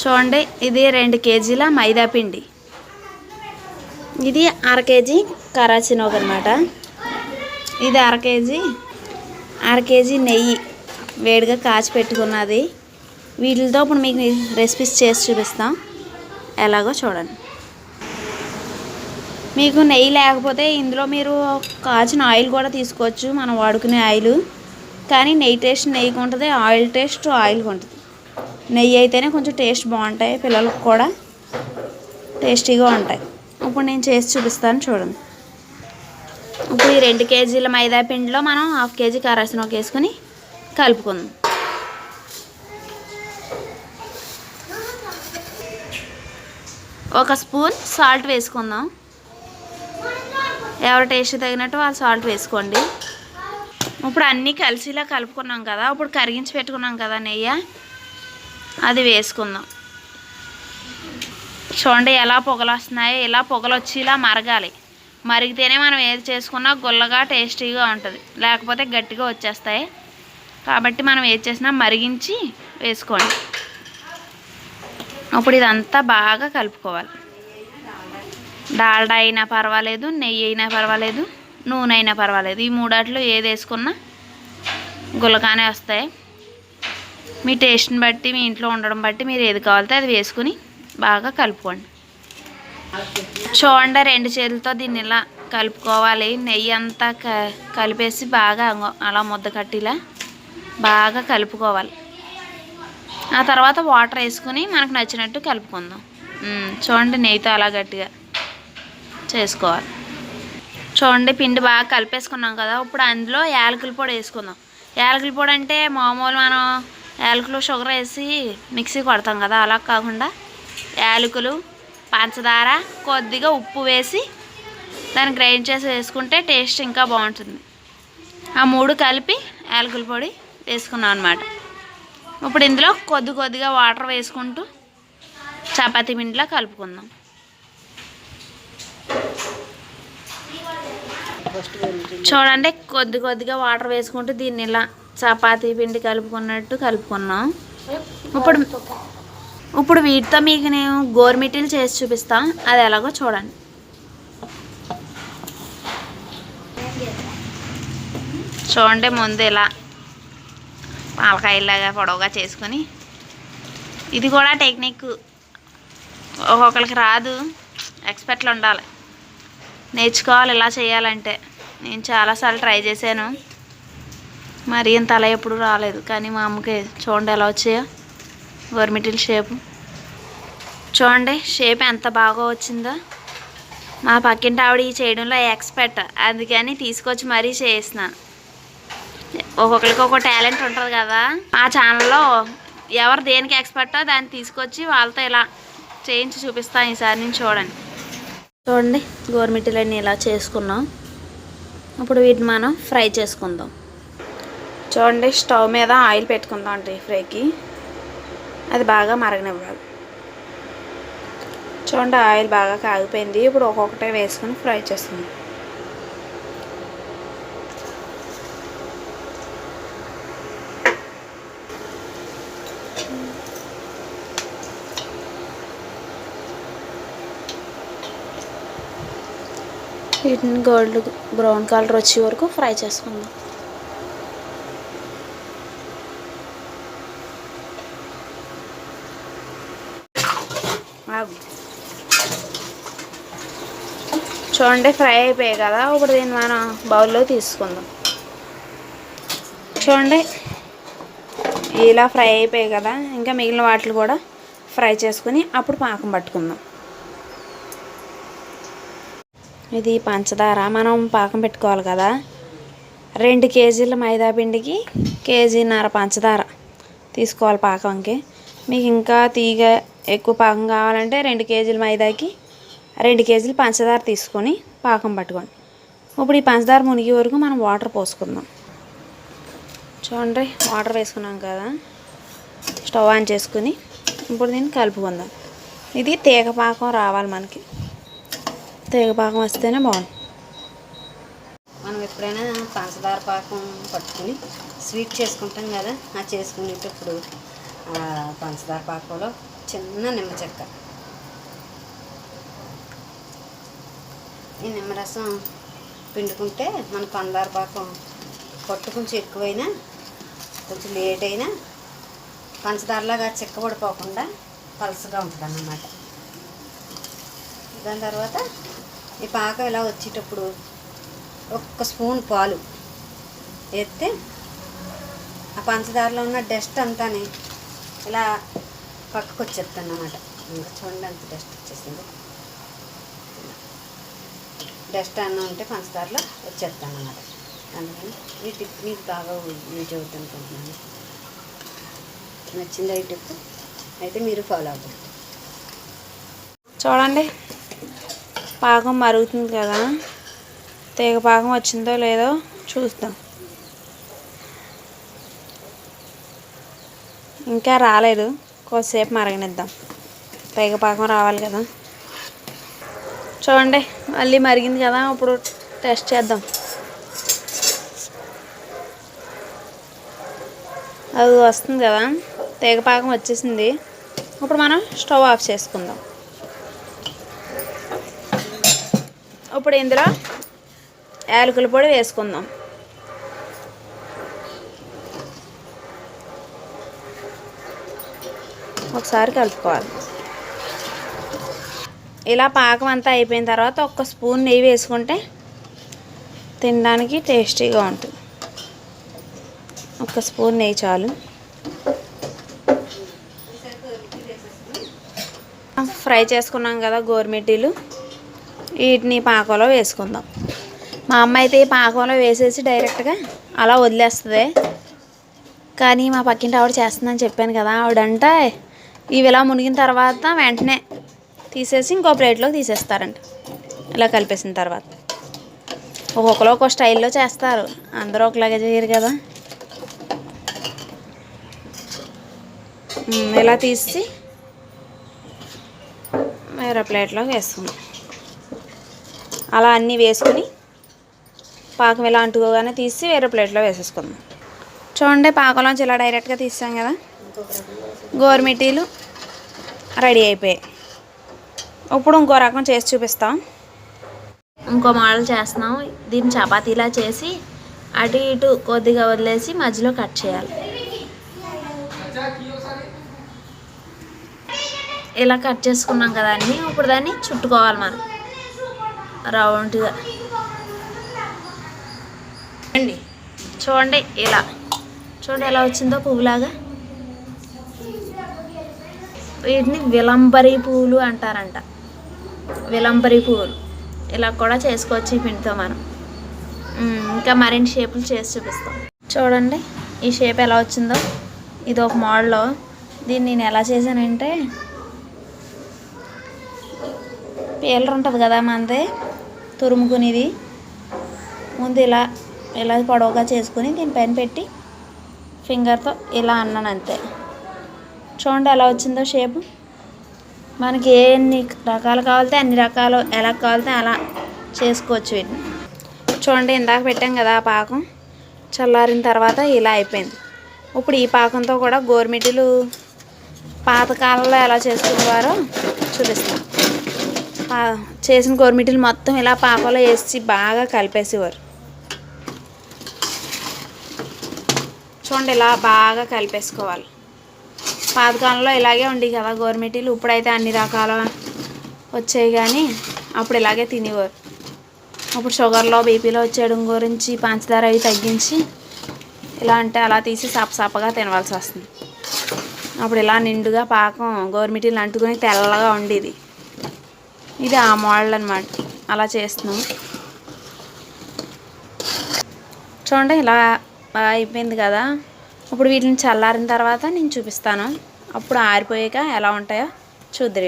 చూడండి ఇది రెండు కేజీల మైదా పిండి. ఇది అర కేజీ కరాచినోగ్ అనమాట ఇది అర కేజీ అర కేజీ నెయ్యి వేడిగా కాచి పెట్టుకున్నది. వీటితో ఇప్పుడు మీకు రెసిపీస్ చేసి చూపిస్తాం. ఎలాగో చూడండి. మీకు నెయ్యి లేకపోతే ఇందులో మీరు కాచిన ఆయిల్ కూడా తీసుకోవచ్చు. మనం వాడుకునే ఆయిల్. కానీ నెయ్యి టేస్ట్ నెయ్యికి ఉంటుంది ఆయిల్ టేస్ట్ ఆయిల్కి ఉంటుంది. నెయ్యి అయితేనే కొంచెం టేస్ట్ బాగుంటాయి పిల్లలకు కూడా టేస్టీగా ఉంటాయి. ఇప్పుడు నేను చేసి చూపిస్తాను చూడండి. ఇప్పుడు ఈ రెండు కేజీల మైదా పిండిలో మనం హాఫ్ కేజీ కారాసిన వేసుకొని కలుపుకుందాం. ఒక స్పూన్ సాల్ట్ వేసుకుందాం. ఎవరి టేస్ట్ తగినట్టు వాళ్ళు సాల్ట్ వేసుకోండి. ఇప్పుడు అన్నీ కలిసిలా కలుపుకున్నాం కదా ఇప్పుడు కరిగించి పెట్టుకున్నాం కదా నెయ్యి. అది వేసుకుందాం. చూడండి ఎలా పొగలు వస్తున్నాయో ఇలా పొగలు వచ్చి ఇలా మరగాలి. మరిగితేనే మనం ఏది చేసుకున్నా గుల్లగా టేస్టీగా ఉంటుంది. లేకపోతే గట్టిగా వచ్చేస్తాయి. కాబట్టి మనం ఏది చేసినా మరిగించి వేసుకోండి. ఇప్పుడు ఇదంతా బాగా కలుపుకోవాలి. డాల్డా అయినా పర్వాలేదు నెయ్యి అయినా పర్వాలేదు నూనె అయినా పర్వాలేదు. ఈ మూడాట్లో ఏది వేసుకున్నా గుల్లగానే వస్తాయి. మీ టేస్ట్ని బట్టి మీ ఇంట్లో ఉండడం బట్టి మీరు ఏది కావాలితే అది వేసుకుని బాగా కలుపుకోండి. చూడండి రెండు చేతులతో దీన్ని ఇలా కలుపుకోవాలి. నెయ్యి అంతా క కలిపేసి బాగా అలా ముద్ద కట్టిలా బాగా కలుపుకోవాలి. ఆ తర్వాత వాటర్ వేసుకుని మనకు నచ్చినట్టు కలుపుకుందాం. చూడండి నెయ్యితో అలా గట్టిగా చేసుకోవాలి. చూడండి పిండి బాగా కలిపేసుకున్నాం కదా ఇప్పుడు అందులో యాలకుల పొడి వేసుకుందాం. యాలకుల పొడి అంటే మామూలు మనం యాలకులు షుగర్ వేసి మిక్సీ కొడతాం కదా అలా కాకుండా యాలకులు పంచదార కొద్దిగా ఉప్పు వేసి దాన్ని గ్రైండ్ చేసి వేసుకుంటే టేస్ట్ ఇంకా బాగుంటుంది. ఆ మూడు కలిపి యాలకుల పొడి వేసుకున్నాం అనమాట ఇప్పుడు ఇందులో కొద్ది కొద్దిగా వాటర్ వేసుకుంటూ చపాతీ పిండిలా కలుపుకుందాం. చూడండి కొద్ది కొద్దిగా వాటర్ వేసుకుంటూ దీన్ని ఇలా చపాతీ పిండి కలుపుకున్నట్టు కలుపుకున్నాం. ఇప్పుడు ఇప్పుడు వీటితో మీకు నేను గోరుమిటీలు చేసి చూపిస్తాం. అది ఎలాగో చూడండి. చూడండి ముందు ఇలా పాలకాయలాగా పొడవుగా చేసుకొని. ఇది కూడా టెక్నిక్. ఒక్కొక్కరికి రాదు. ఎక్స్పర్ట్లు ఉండాలి. నేర్చుకోవాలి ఇలా చేయాలంటే. నేను చాలాసార్లు ట్రై చేశాను. మరి ఇంత అలా ఎప్పుడు రాలేదు. కానీ మా అమ్మకి చూడండి ఎలా వచ్చాయో. వర్మిటిల్ షేపు. చూడండి షేప్ ఎంత బాగా వచ్చిందో. మా పక్కింటి ఆవిడ ఈ చేయడంలో ఎక్స్పర్ట్ అందుకని తీసుకొచ్చి మరీ చేసినాను ఒక్కొక్కరికి ఒక్కొక్క టాలెంట్ ఉంటుంది కదా. మా ఛానల్లో ఎవరు దేనికి ఎక్స్పర్టో దాన్ని తీసుకొచ్చి వాళ్ళతో ఇలా చేయించి చూపిస్తాను ఈసారి నుంచి చూడండి. చూడండి గోరుమిటీలన్నీ ఇలా చేసుకున్నాం. ఇప్పుడు వీటిని మనం ఫ్రై చేసుకుందాం. చూడండి స్టవ్ మీద ఆయిల్ పెట్టుకుందాం డీప్ ఫ్రైకి. అది బాగా మరగనివ్వాలి. చూడండి ఆయిల్ బాగా కాగిపోయింది. ఇప్పుడు ఒక్కొక్కటే వేసుకొని ఫ్రై చేస్తుంది వీటిని గోల్డ్ బ్రౌన్ కలర్ వచ్చే వరకు ఫ్రై చేసుకుందాం. చూడండి ఫ్రై అయిపోయాయి కదా. ఇప్పుడు దీన్ని మనం బౌల్లో తీసుకుందాం. చూడండి ఇలా ఫ్రై అయిపోయాయి కదా. ఇంకా మిగిలిన వాటిని కూడా ఫ్రై చేసుకుని అప్పుడు పాకం పట్టుకుందాం. ఇది పంచదార. మనం పాకం పెట్టుకోవాలి కదా. రెండు కేజీల మైదా పిండికి కేజీన్నర పంచదార తీసుకోవాలి పాకంకి. మీకు ఇంకా తీగ ఎక్కువ పాకం కావాలంటే రెండు కేజీల మైదాకి రెండు కేజీలు పంచదార తీసుకొని పాకం పట్టుకోండి. ఇప్పుడు ఈ పంచదార మునిగే వరకు మనం వాటర్ పోసుకుందాం. చూడండి వాటర్ వేసుకున్నాం కదా. స్టవ్ ఆన్ చేసుకుని ఇప్పుడు దీన్ని కలుపుకుందాం. ఇది తీగ పాకం రావాలి మనకి. తీగ పాకం వస్తేనే బాగుంది మనం ఎప్పుడైనా పంచదార పాకం పట్టుకుని స్వీట్ చేసుకుంటాం కదా. ఆ చేసుకునేటప్పుడు పంచదార పాకంలో చిన్న నిమ్మ చెక్క. ఈ నిమ్మరసం పిండుకుంటే మన పండార పాకం పొట్టు కొంచెం ఎక్కువైనా కొంచెం లేట్ అయినా పంచదారలాగా చిక్కబడిపోకుండా పలసగా ఉంటుంది అన్నమాట దాని తర్వాత ఈ పాకం ఇలా వచ్చేటప్పుడు ఒక్క స్పూన్ పాలు వేస్తే ఆ పంచదారలో ఉన్న డస్ట్ అంతాని ఇలా పక్కకు వచ్చేస్తాను అనమాట ఇంకా చూడండి అంత డస్ట్ వచ్చేసింది. డస్ట్ అన్న ఉంటే పంచదారలో వచ్చేస్తాను అన్నమాట అందుకని ఈ టిప్ మీకు బాగా యూజ్ అవుతుంది అనుకుంటున్నాను నచ్చింది ఈ టిప్? అయితే మీరు ఫాలో అవ్వండి. చూడండి పాకం మరుగుతుంది కదా. తీగ పాకం వచ్చిందో లేదో చూద్దాం. ఇంకా రాలేదు. కొద్దిసేపు మరగనిద్దాం. తీగ పాకం రావాలి కదా. చూడండి మళ్ళీ మరిగింది కదా ఇప్పుడు టెస్ట్ చేద్దాం. అది వస్తుంది కదా తీగపాకం వచ్చేసింది. ఇప్పుడు మనం స్టవ్ ఆఫ్ చేసుకుందాం. ఇప్పుడు ఇందులో యాలకుల పొడి వేసుకుందాం. ఒకసారి కలుపుకోవాలి. ఇలా పాకం అంతా అయిపోయిన తర్వాత ఒక్క స్పూన్ నెయ్యి వేసుకుంటే తినడానికి టేస్టీగా ఉంటుంది. ఒక స్పూన్ నెయ్యి చాలు. ఫ్రై చేసుకున్నాం కదా గోరుమిట్టిలు. వీటిని పాకంలో వేసుకుందాం. మా అమ్మ అయితే ఈ పాకంలో వేసేసి డైరెక్ట్గా అలా వదిలేస్తుంది. కానీ మా పక్కింటి ఆవిడ చేస్తుందని చెప్పాను కదా ఆవిడంటే ఇవి ఇలా మునిగిన తర్వాత వెంటనే తీసేసి ఇంకో ప్లేట్లోకి తీసేస్తారండి ఇలా కలిపేసిన తర్వాత. ఒక్కొక్కరు ఒక్కో స్టైల్లో చేస్తారు. అందరూ ఒకలాగే చేయరు కదా. ఇలా తీసి వేరే ప్లేట్లోకి వేసుకుందాం. అలా అన్నీ వేసుకుని పాకం ఇలా అంటుకోగానే తీసి వేరే ప్లేట్లో వేసేసుకుందాం. చూడండి పాకలోంచి ఇలా డైరెక్ట్గా తీసాం కదా. గోరుమిటీలు రెడీ అయిపోయాయి. ఇప్పుడు ఇంకో రకం చేసి చూపిస్తాం. ఇంకో మోడల్ చేస్తున్నాం. దీన్ని చపాతీలా చేసి అటు ఇటు కొద్దిగా వదిలేసి మధ్యలో కట్ చేయాలి. ఇలా కట్ చేసుకున్నాం కదా అన్నీ. ఇప్పుడు దాన్ని చుట్టుకోవాలి మనం. రౌండ్గా. చూడండి ఇలా. చూడండి ఎలా వచ్చిందో పువ్వులాగా. వీటిని విలంబరి పువ్వులు అంటారంట. విలంబరి పువ్వులు ఇలా కూడా చేసుకోవచ్చు ఈ పిండితో మనం. ఇంకా మరిన్ని షేపులు చేసి చూపిస్తాం. చూడండి ఈ షేప్ ఎలా వచ్చిందో. ఇది ఒక మోడల్. దీన్ని నేను ఎలా చేశానంటే పీలర్ ఉంటుంది కదా మనది తురుముకునేది. ముందు ఇలా ఇలా పొడవుగా చేసుకుని దీనిపైన పెట్టి ఫింగర్తో ఇలా అన్నాను అంతే చూడండి ఎలా వచ్చిందో షేప్. మనకి ఎన్ని రకాలు కావాలితే అన్ని రకాలు ఎలా కావాలితే అలా చేసుకోవచ్చు వీటిని. చూడండి ఇందాక పెట్టాం కదా ఆ పాకం. చల్లారిన తర్వాత ఇలా అయిపోయింది. ఇప్పుడు ఈ పాకంతో కూడా గోరుమిటీలు పాతకాలంలో ఎలా చేసుకునేవారో చూపిస్తాను చేసిన గోరుమిటీలు మొత్తం ఇలా పాకంలో వేసి బాగా కలిపేసేవారు. చూడండి ఇలా బాగా కలిపేసుకోవాలి. పాతకాలంలో ఇలాగే ఉండి కదా గోరుమిటీలు ఇప్పుడైతే అన్ని రకాల వచ్చాయి కానీ అప్పుడు ఇలాగే తినేవారు. అప్పుడు షుగర్లో బీపీలో వచ్చేయడం గురించి పంచదార అవి తగ్గించి ఇలా అంటే అలా తీసి సపసపగా తినవలసి వస్తుంది. అప్పుడు ఇలా నిండుగా పాకం గోరుమిటీలు అంటుకుని తెల్లగా ఉండేది. ఇది ఆ మోడల్ అనమాట అలా చేస్తున్నాం. చూడండి ఇలా అయిపోయింది కదా. ఇప్పుడు వీటిని చల్లారిన తర్వాత నేను చూపిస్తాను. అప్పుడు ఆరిపోయాక ఎలా ఉంటాయో చూద్దరు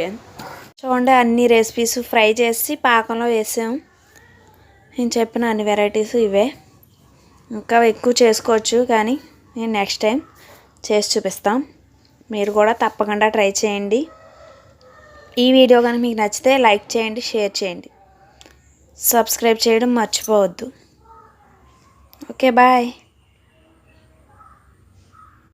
చూడండి అన్ని రెసిపీస్ ఫ్రై చేసి పాకంలో వేసాం. నేను చెప్పిన అన్ని వెరైటీస్ ఇవే. ఇంకా ఎక్కువ చేసుకోవచ్చు కానీ నేను నెక్స్ట్ టైం చేసి చూపిస్తాం. మీరు కూడా తప్పకుండా ట్రై చేయండి. ఈ వీడియో కానీ మీకు నచ్చితే లైక్ చేయండి షేర్ చేయండి. సబ్స్క్రైబ్ చేయడం మర్చిపోవద్దు. Okay bye